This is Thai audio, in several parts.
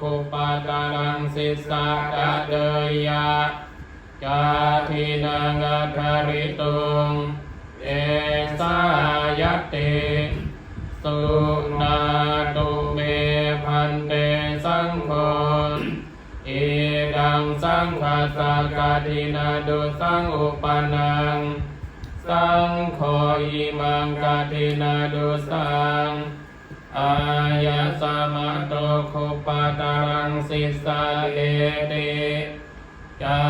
คุปตารังสิสะกะเดยะกาทินังอัทธริตุงเอสายติสุนาตุเมพันเตสังโฆอิดังสังฆาสกาทินาดุสังอุปนัง สังโฆอิมังกาทินาดุสัง อายาสมะโตคุปาตารังสิสาเลติกา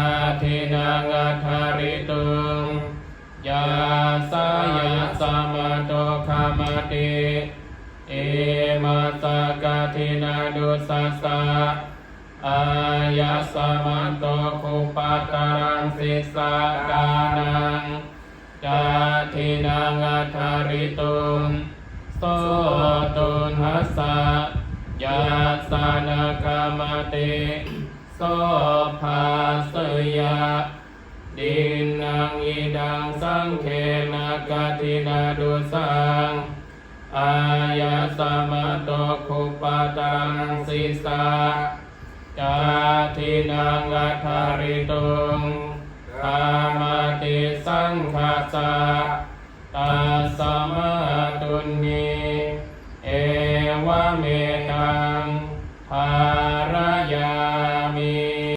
ทินังอัทาริตุงยาสายาสมะโตคามติเอมาสกาทินาดุสัสสะอายาสมะโตคุปาตารังสิสากานังกาทินังอัทาริตุง โสตุนัสสะยาสานกามติโสภาสยะดินังอิดังสังเคนะกาทินาดุสังอายาสมะโตคุปตังสิสากาทินังอัทาริตุงกามติสังฆาสะตัสสมะ วเมตังภารายามิ